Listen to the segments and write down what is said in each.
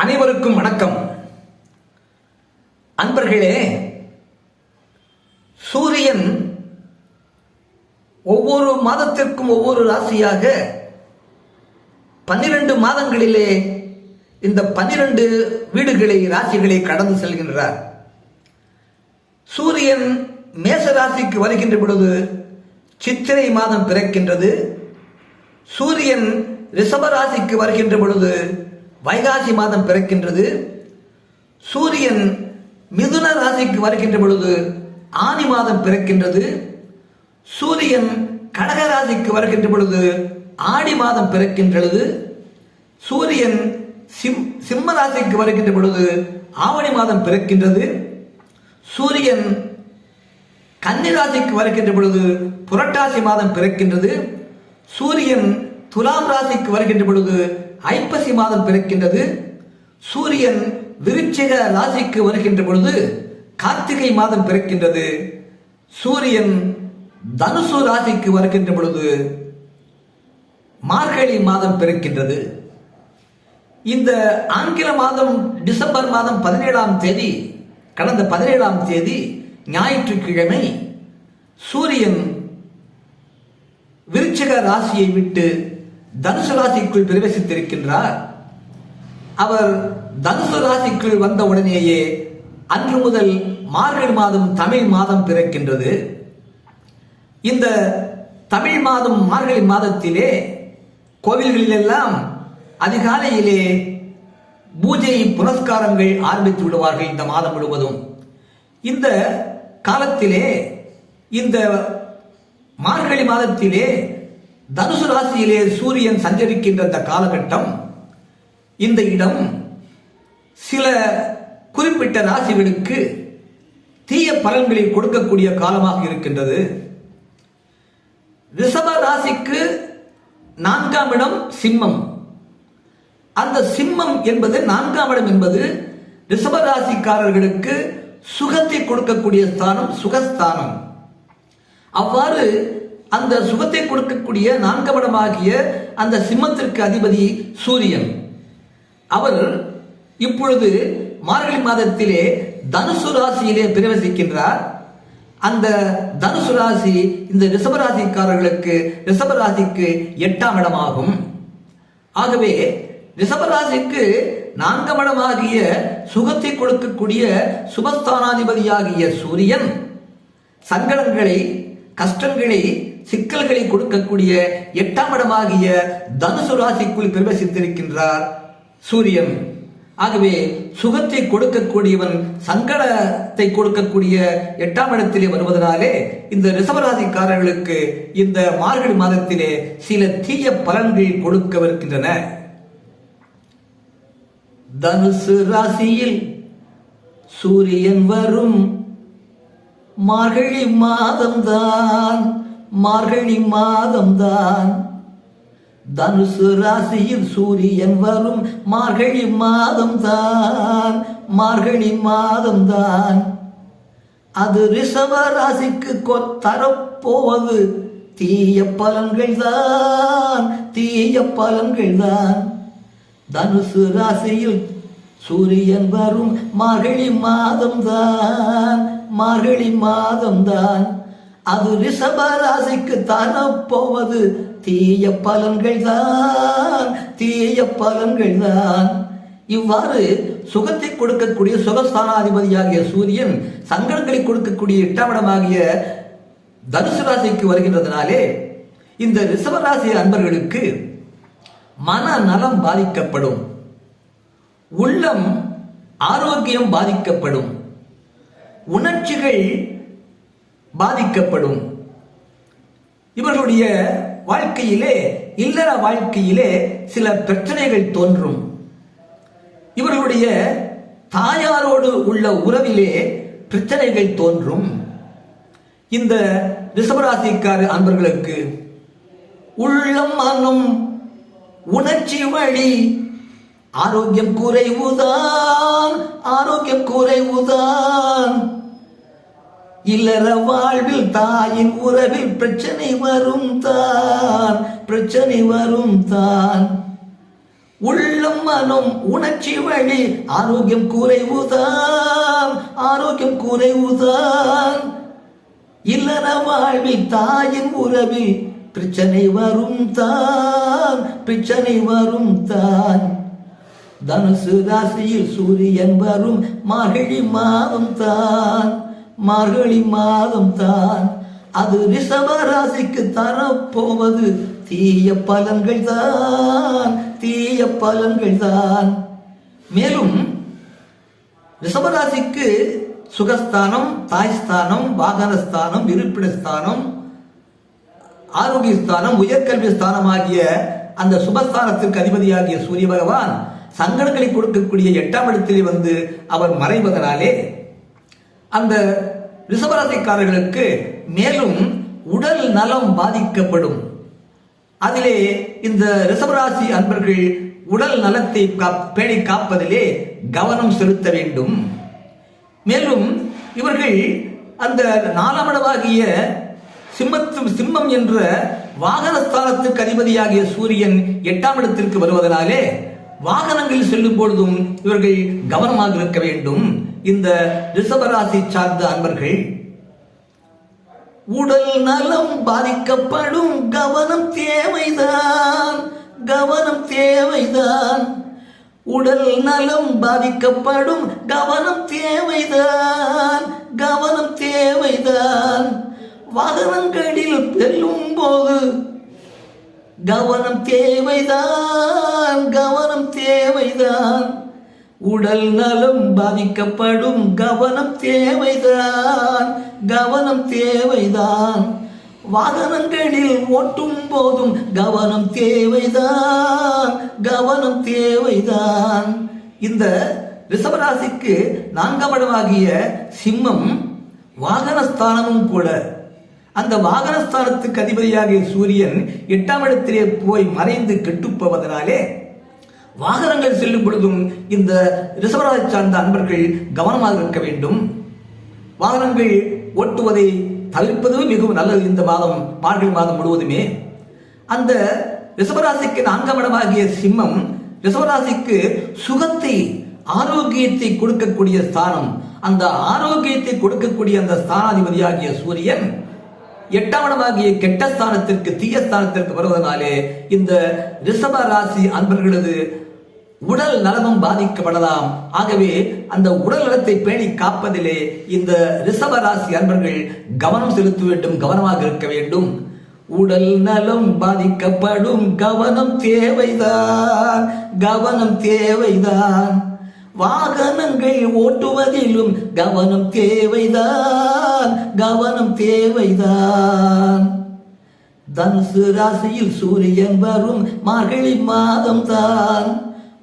அனைவருக்கும் வணக்கம். அன்பர்களே சூரியன் ஒவ்வொரு மாதத்திற்கும் ஒவ்வொரு ராசியாக பன்னிரண்டு மாதங்களிலே இந்த பன்னிரண்டு வீடுகளை ராசிகளை கடந்து செல்கின்றார். சூரியன் மேச ராசிக்கு வருகின்ற பொழுது சித்திரை மாதம் பிறக்கின்றது. சூரியன் ரிஷப ராசிக்கு வருகின்ற பொழுது வைகாசி மாதம் பிறக்கின்றது. சூரியன் மிதுன ராசிக்கு வருகின்ற பொழுது ஆனி மாதம் பிறக்கின்றது. சூரியன் கடக ராசிக்கு வருகின்ற பொழுது ஆடி மாதம் பிறக்கின்றது. சூரியன் சிம் சிம்ம ராசிக்கு வருகின்ற பொழுது ஆவணி மாதம் பிறக்கின்றது. சூரியன் கன்னி ராசிக்கு வருகின்ற பொழுது புரட்டாசி மாதம் பிறக்கின்றது. சூரியன் துலாம் ராசிக்கு வருகின்ற பொழுது ஐப்பசி மாதம் பிறக்கின்றது. சூரியன் விருச்சிக ராசிக்கு வருகின்ற பொழுது கார்த்திகை மாதம் பிறக்கின்றது. சூரியன் தனுசு ராசிக்கு வருகின்ற பொழுது மார்கழி மாதம் பிறக்கின்றது. இந்த ஆங்கில மாதம் டிசம்பர் மாதம் பதினேழாம் தேதி கடந்த பதினேழாம் தேதி ஞாயிற்றுக்கிழமை சூரியன் விருச்சிக ராசியை விட்டு தனுசு ராசிக்குள் பிரவேசித்திருக்கின்றார். அவர் தனுசு ராசிக்குள் வந்த உடனேயே அன்று முதல் மார்கழி மாதம் தமிழ் மாதம் பிறக்கின்றது. இந்த தமிழ் மாதம் மார்கழி மாதத்திலே கோவில்களிலெல்லாம் அதிகாலையிலே பூஜை புனஸ்காரங்கள் ஆரம்பித்து விடுவார்கள் இந்த மாதம் முழுவதும். இந்த காலத்திலே இந்த மார்கழி மாதத்திலே தனுசு ராசியிலே சூரியன் சஞ்சரிக்கின்ற இந்த காலகட்டம் இந்த இடம் சில குறிப்பிட்ட ராசிகளுக்கு தீய பலன்களை கொடுக்கக்கூடிய காலமாக இருக்கின்றது. ரிஷப ராசிக்கு நான்காம் இடம் சிம்மம். அந்த சிம்மம் என்பது நான்காம் இடம் என்பது ரிஷப ராசிக்காரர்களுக்கு சுகத்தை கொடுக்கக்கூடிய ஸ்தானம் சுகஸ்தானம். அவ்வாறு அந்த சுகத்தை கொடுக்கக்கூடிய நான்கவடமாகிய அந்த சிம்மத்திற்கு அதிபதி சூரியன். அவர் இப்பொழுது மார்கழி மாதத்திலே தனுசு ராசியிலே பிரவேசிக்கின்றார். அந்த தனுசு ராசி இந்த ரிஷபராசிக்காரர்களுக்கு ரிஷபராசிக்கு எட்டாம் இடமாகும். ஆகவே ரிஷபராசிக்கு நான்காம் இடமாகிய சுகத்தை கொடுக்கக்கூடிய சுபஸ்தானாதிபதியாகிய சூரியன் சங்கடங்களை கஷ்டங்களை சிக்கல்களை கொடுக்கக்கூடிய எட்டாம் இடமாகிய தனுசு ராசிக்குள் பிரவேசித்திருக்கின்றார் சூரியன். ஆகவே சுகத்தை கொடுக்கக்கூடியவன் சங்கடத்தை கொடுக்கக்கூடிய எட்டாம் இடத்திலே வருவதனாலே இந்த ரிசவராசிக்காரர்களுக்கு இந்த மார்கழி மாதத்திலே சில தீய பலன்கள் கொடுக்கவிருக்கின்றன. தனுசு ராசியில் சூரியன் வரும் மார்கழி மாதம்தான். மார்கழி மாதம்தான். தனுசு ராசியில் சூரியன் வரும். மார்கழி மாதம்தான். மார்கழி மாதம்தான். அது ரிஷப ராசிக்கு தரப்போவது. தீய பலன்கள் தான் தீய பலன்கள் தான் தனுசு ராசியில் சூரியன் வரும். மார்கழி மாதம்தான். மார்கழி மாதம்தான். அது ரிஷபராசிக்கு தானா போவது? தீய பலன்கள் தான் தீய பலன்கள் தான் இவ்வாறு சுகத்தை கொடுக்கக்கூடிய சுகஸ்தானாதிபதியாகிய சூரியன் சங்கடங்களை கொடுக்கக்கூடிய எட்டாமிடமாகிய தனுசு ராசிக்கு வருகின்றதுனாலே இந்த ரிஷபராசி அன்பர்களுக்கு மன நலம் பாதிக்கப்படும். உள்ளம் ஆரோக்கியம் பாதிக்கப்படும். உணர்ச்சிகள் பாதிக்கப்படும். இவர்களுடைய வாழ்க்கையிலே இல்லற வாழ்க்கையிலே சில பிரச்சனைகள் தோன்றும். இவர்களுடைய தாயாரோடு உள்ள உறவிலே பிரச்சனைகள் தோன்றும். இந்த ரிஷபராசிக்கார அன்பர்களுக்கு உள்ளம் மனம் உணர்ச்சி வழி ஆரோக்கியம் குறைவுதான் ஆரோக்கியம் குறைவுதான். இல்லற வாழ்வில் தாயின் உறவில் பிரச்சனை வரும் தான் பிரச்சனை வரும் தான். உள்ளம் மனம் உணர்ச்சி வழி ஆரோக்கியம் குறைவுதான் ஆரோக்கியம் குறைவுதான் இல்லற வாழ்வில் தாயின் உறவில் பிரச்சனை வரும் தான் பிரச்சனை வரும் தான். தனுசு ராசியில் சூரியன் வரும் மார்கழி மாதம் தான். மார்கழி மாதம் தான் அது ரிஷபராசிக்கு தரப்போவது. தீய பலன்கள் தான் தீய பலன்கள் தான் மேலும் ரிஷபராசிக்கு சுகஸ்தானம் தாய்ஸ்தானம் வாகனஸ்தானம் இருப்பிடஸ்தானம் ஆரோக்கியஸ்தானம் உயர்கல்வி ஸ்தானம் ஆகிய அந்த சுபஸ்தானத்திற்கு அதிபதியாகிய சூரிய பகவான் சங்கடங்களை கொடுக்கக்கூடிய எட்டாம் இடத்திலே வந்து அவர் மறைவதனாலே அந்த ரிஷபராசிக்காரர்களுக்கு மேலும் உடல் நலம் பாதிக்கப்படும். அதிலே இந்த ரிஷபராசி அன்பர்கள் உடல் நலத்தை காப்- பேணி காப்பதிலே கவனம் செலுத்த வேண்டும். மேலும் இவர்கள் அந்த நாலாமடவாகிய சிம்மத்து சிம்மம் என்ற வாகனஸ்தானத்துக்கு அதிபதியாகிய சூரியன் எட்டாம் இடத்திற்கு வருவதனாலே வாகனங்களில் செல்லும் பொழுதும் இவர்கள் கவனமாக இருக்க வேண்டும். இந்த ரிஷபராசி சார்ந்த அன்பர்கள் உடல் நலம் பாதிக்கப்படும் கவனம் தேவைதான் கவனம் தேவைதான். உடல் நலம் பாதிக்கப்படும் கவனம் தேவைதான் கவனம் தேவைதான். வாகனங்களில் செல்லும் போது கவனம் தேவைதான் கவனம் தேவைதான். உடல் நலம் பாதிக்கப்படும் கவனம் தேவைதான் கவனம் தேவைதான். வாகனங்களில் ஓட்டும் போதும் கவனம் தேவைதான் கவனம் தேவைதான். இந்த ரிஷபராசிக்கு நான்காம் இடமாகிய சிம்மம் வாகனஸ்தானமும் கூட அந்த வாகனஸ்தானத்துக்கு அதிபதியாகிய சூரியன் எட்டாம் இடத்திலே போய் மறைந்து கெட்டுப்போவதனாலே வாகனங்கள் செல்லும் பொழுதும் இந்த ரிசவராஜ் சார்ந்த அன்பர்கள் கவனமாக இருக்க வேண்டும். வாகனங்கள் ஓட்டுவதை தவிர்ப்பது மிகவும் நல்லது. இந்த மாதம் மார்கழி மாதம் முழுவதுமே அந்த ரிசவராசிக்கு நான்காம் இடமாகிய சிம்மம் ரிசவராசிக்கு சுகத்தை ஆரோக்கியத்தை கொடுக்கக்கூடிய ஸ்தானம். அந்த ஆரோக்கியத்தை கொடுக்கக்கூடிய அந்த ஸ்தானாதிபதியாகிய சூரியன் எட்டாம் இடமாகிய கெட்ட ஸ்தானத்திற்கு தீய ஸ்தானத்திற்கு வருவதனாலே இந்த ரிஷப ராசி அன்பர்களது உடல் நலமும் பாதிக்கப்படலாம். ஆகவே அந்த உடல் நலத்தை பேணி காப்பதிலே இந்த ரிஷப ராசி அன்பர்கள் கவனம் செலுத்த வேண்டும் கவனமாக இருக்க வேண்டும். உடல் நலம் பாதிக்கப்படும் கவனம் தேவைதான் கவனம் தேவைதான். வாகனங்கள் ஓட்டுவதிலும் கவனம் தேவைதான். தான் கவனம் தேவைதான். தனுசு ராசியில் சூரியன் வரும் மார்கழி மாதம் தான்.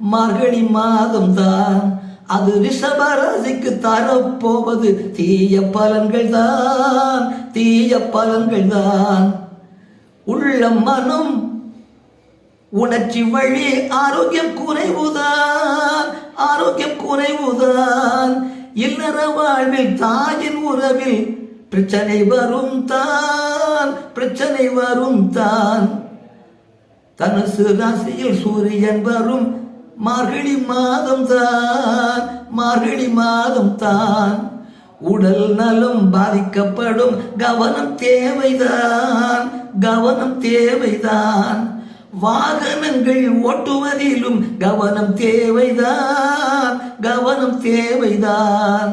மார்கழி மாதம் தான். அது ரிஷப ராசிக்கு தரப்போவது தீய பலன்கள் தான் தீய பலன்கள் தான். உள்ள மனம் உணர்ச்சி வழி ஆரோக்கியம் குறைவுதான் ஆரோக்கியம் குறைவுதான் இல்லற வாழ்வில் தாயின் உறவில் பிரச்சனை வரும் தான் பிரச்சனை வரும் தான். தனுசு ராசியில் சூரியன் வரும் மார்கழி மாதம் தான் மார்கழி மாதம் தான். உடல் நலம் பாதிக்கப்படும் கவனம் தேவைதான் கவனம் தேவைதான். வாகனங்கள் ஓட்டுவதிலும் கவனம் தேவைதான் கவனம் தேவைதான்.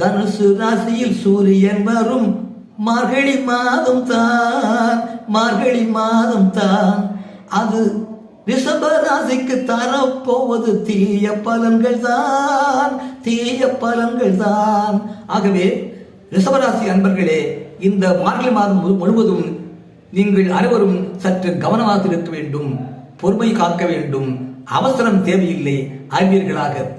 தனுசு ராசியில் சூரியன் வரும். மார்கழி மாதம் தான் மார்கழி மாதம் தான். அது ரிஷப ராசிக்கு தரப்போவது தீய பலன்கள் தான் தீய பலன்கள் தான். ஆகவே ரிஷபராசி அன்பர்களே இந்த மார்கழி மாதம் முழு- முழுவதும் நீங்கள் அனைவரும் சற்று கவனமாக இருக்க வேண்டும் பொறுமை காக்க வேண்டும். அவசரம் தேவையில்லை அறிவீர்களாக.